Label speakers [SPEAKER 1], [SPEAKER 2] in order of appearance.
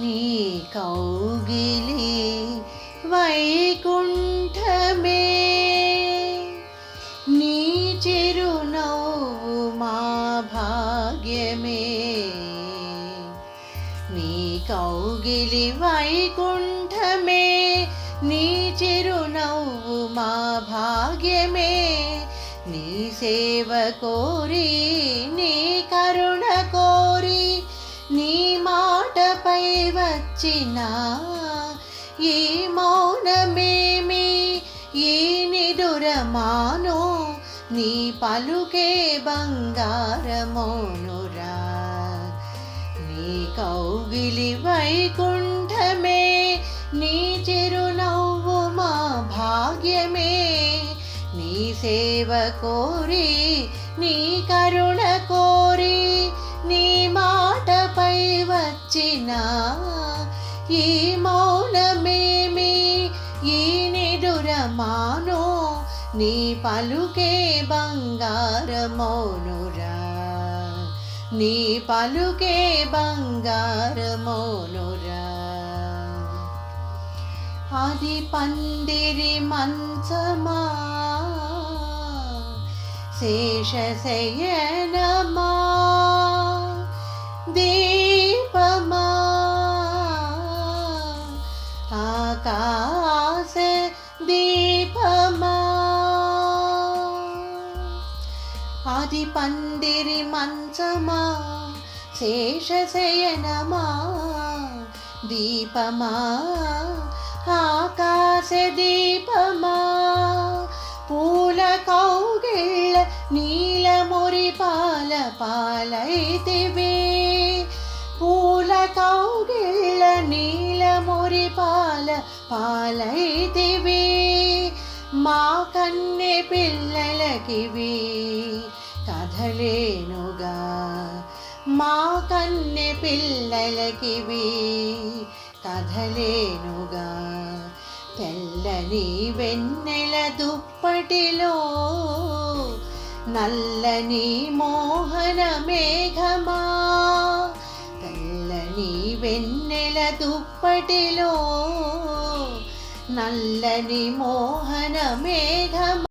[SPEAKER 1] నీ కౌగిలి వైకుంఠమే. నీ చిరునవ్వు మా భాగ్యమే. నీ కౌగిలి వైకుంఠమే. నీ చిరునవ్వు మా భాగ్యమే. నీ సేవ కోరి నీ వచ్చిన ఈ మౌనమేమి? ఈ నిదురమానో నీ పలుకే బంగారమోనురా. నీ కౌగిలి వైకుంఠమే నీ చిరునవ్వు మా భాగ్యమే. నీ సేవ కోరి నీ కరుణ కోరి నీ మాటపై వచ్చిన ఈ మౌనమేమి? ఈ నిదురమాను? నీ పలుకే బంగారమౌనురా. నీ పలుకే బంగారమౌనురా. అది పందిరి మంచమా? శేషశయనమా? దే ఆకాశ దీపమా? ఆది పందిరి మంచమా? శేషశయనమా? దీపమా? ఆకాశ దీపమా? పూల కౌగిళ్ళ నీలమురి పాల పాలైతివే. కౌగిళ్ళ నీలమురి పాల పాలైతివి. మా కన్నె పిల్లలకివి. కథలేనుగా. మా కన్నె పిల్లలకివి. కథలేనుగా. తెల్లని వెన్నెల దుప్పటిలో నల్లని మోహన మేఘమా. వెన్నెల దుప్పటిలో నల్లని మోహన మేఘమ